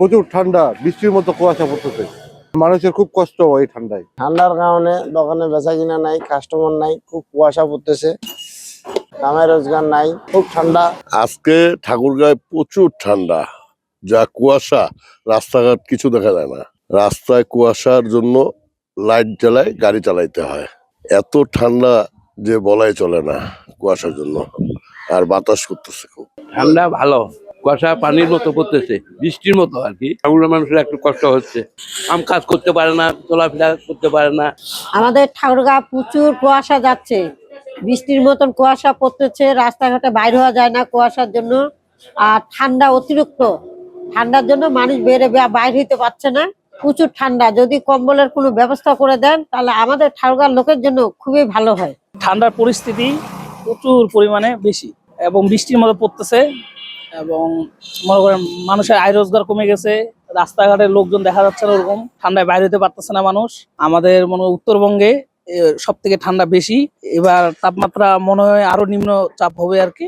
প্রচুর ঠান্ডা বৃষ্টির মতো কুয়াশা পড়তেছে। মানুষের খুব কষ্ট হয় ঠান্ডায়। ঠান্ডার কারণে দোকানে বেচা কিনা নাই কাস্টমার নাই খুব কুয়াশা পড়তেছে। কামাই রোজগার নাই খুব ঠান্ডা। আজকে ঠাকুরগাঁয় প্রচুর ঠান্ডা। যা কুয়াশা রাস্তাঘাট কিছু দেখা যায় না। রাস্তায় কুয়াশার জন্য লাইট জ্বালায় গাড়ি চালাইতে হয়। এত ঠান্ডা যে বলাই চলে না কুয়াশার জন্য। আর বাতাস করতেছে খুব। ঠান্ডা ভালো। কুয়াশা পানির মতো পড়তেছে বৃষ্টির মতো আর কি। ঠাকুর মানুষের একটু কষ্ট হচ্ছে। আম কাজ করতে পারে না চলাফেরা করতে পারে না। আমাদের ঠাকুরগা প্রচুর কুয়াশা যাচ্ছে। বৃষ্টির মতন কুয়াশা পড়তেছে রাস্তাঘাটে বাইর হওয়া যায় না কুয়াশার জন্য। আর ঠান্ডা অতিরিক্ত। ঠান্ডার জন্য মানুষ বেড়ে বাইর হইতে পারছে না। প্রচুর ঠান্ডা। যদি কম্বলের কোনো ব্যবস্থা করে দেন তাহলে আমাদের ঠাকুরগার লোকের জন্য খুবই ভালো হয়। ঠান্ডার পরিস্থিতি প্রচুর পরিমাণে বেশি এবং বৃষ্টির মতো পড়তেছে। এবং মনে করেন মানুষের আয় রোজগার কমে গেছে, রাস্তাঘাটে লোকজন দেখা যাচ্ছে না ওরকম, ঠান্ডায় বাইরে হতে পারতেছে না মানুষ। আমাদের মনে হয় উত্তরবঙ্গে সব থেকে ঠান্ডা বেশি, এবার তাপমাত্রা মনে হয় আরও নিম্ন চাপ হবে আর কি।